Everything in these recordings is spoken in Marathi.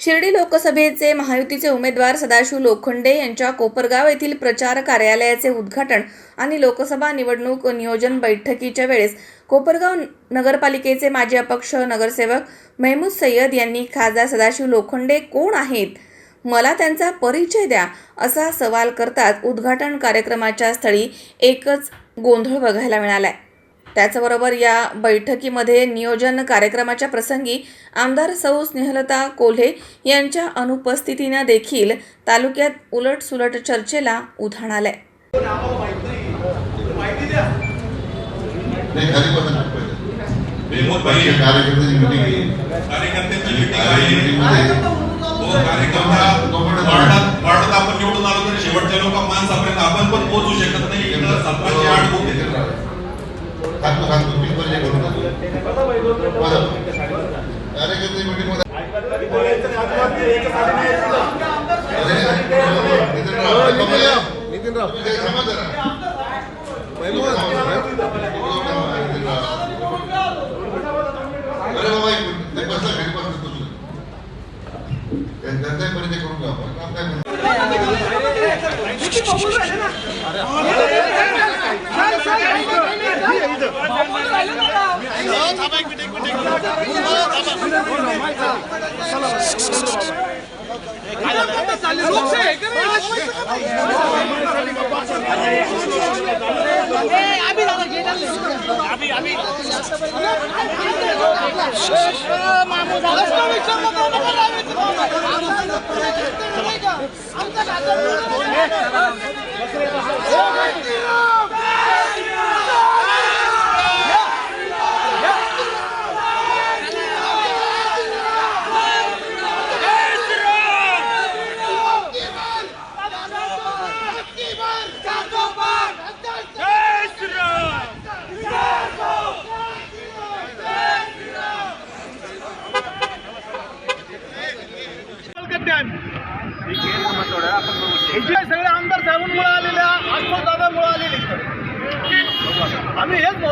शिर्डी लोकसभेचे महायुतीचे उमेदवार सदाशिव लोखंडे यांच्या कोपरगाव येथील प्रचार कार्यालयाचे उद्घाटन आणि लोकसभा निवडणूक नियोजन बैठकीच्या वेळेस कोपरगाव नगरपालिकेचे माजी अपक्ष नगरसेवक मेहमूद सय्यद यांनी खासदार सदाशिव लोखंडे कोण आहेत? मला त्यांचा परिचय द्या असा सवाल करताच उद्घाटन कार्यक्रमाच्या स्थळी एकच गोंधळ बघायला मिळालाय. त्याचबरोबर या बैठकीमध्ये नियोजन कार्यक्रमाच्या प्रसंगी आमदार सौ स्नेहलता कोल्हे यांच्या अनुपस्थितीनं देखील तालुक्यात उलटसुलट चर्चेला उधाण आलंय. आपण निवडून आलो तरी शेवटच्या लोक माणसापर्यंत आपण पण पोहोचू शकत नाही. सांगतो सांगतो मी करून कार्यकर्ते मध्ये अरे, नितीनराव, नितीनराव, अरे बाबा एक मिनिट. बसला घरी बसला परिचय करून घ्या आपण. काय म्हणतो? हे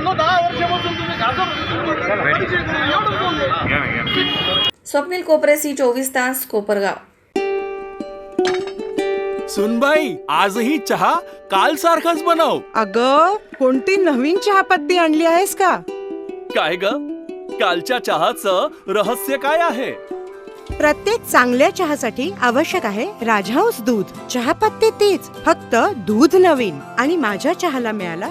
दहा वर्षापासून तुम्ही बोललो स्वप्नील कोपरे सी चोवीस तास कोपरगाव. सुनबाई आजही चहा काल सारखाच बनव. अग कोणती नवीन चहापत्ती आणली आहेस का? काय ग? कालच्या चहाचं रहस्य काय आहे? प्रत्येक चांगल्या चहासाठी आवश्यक आहे राजहंस दूध. चहापत्ती तीच फक्त दूध नवीन. आणि माझ्या चहाला मिळाला